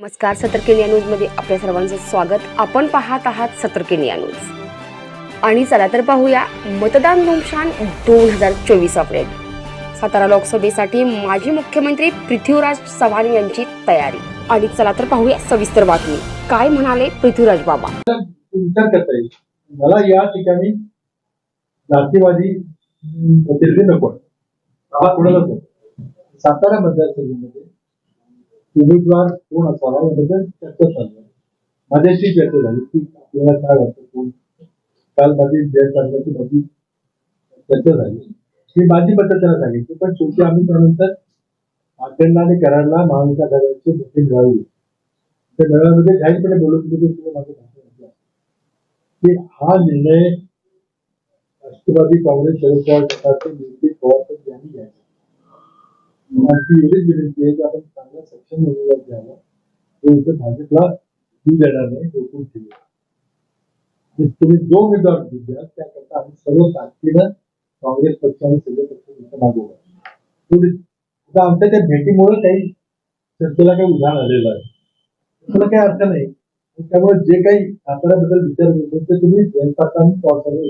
नमस्कार सतर्किनिया न्यूजमध्ये आपल्या सर्वांचं स्वागत. आपण पाहत आहात सतर्किनिया न्यूज. आणि चला तर पाहूया मतदान धुमशान दोन हजार चोवीस अपडेट. सातारा लोकसभेसाठी माजी मुख्यमंत्री पृथ्वीराज चव्हाण यांची तयारी. आणि चला तर पाहूया सविस्तर बातमी. काय म्हणाले पृथ्वीराज बाबा? विचार करता येईल. मला या ठिकाणी जातीवादी नको. मला नको. सातारा मतदारसंघामध्ये उमेदवार कोण असावा याबद्दल चर्चा चालू आहे. माझ्याशी चर्चा झाली की आपल्याला काय वाटतं कोण? काल माझी जय काढण्याची माझी चर्चा झाली. मी माझी पद्धतीला सांगितली पण शेवटी आम्ही त्यानंतर अखंड आणि कराडला महाविकास आघाडीचे मिटिंग मिळाली. त्या मेळाव्यामध्ये जाहीरपणे बोलत होते तुला माझं भाषण ऐकलं. की हा निर्णय राष्ट्रवादी काँग्रेस शरद पवार गटाचे नेते पवार यांनी घ्यायचा. आमची एवढीच विनंती आहे की आपण चांगला सक्षम उमेदवार द्यावा तो इथे भाजपला देऊ देणार नाही रोखून ठेवू म्हणजे तुम्ही जो उमेदवार द्या त्याकरता आम्ही सर्व ताकदीनं काँग्रेस पक्ष आणि सगळे पक्ष इथं आता आमच्या त्या भेटीमुळे काही चर्चेला काही उधाण आलेलं आहे. त्याला काही अर्थ नाही. त्यामुळे जे काही साताऱ्याबद्दल विचार करतो ते तुम्ही जयंत आणि पावसाला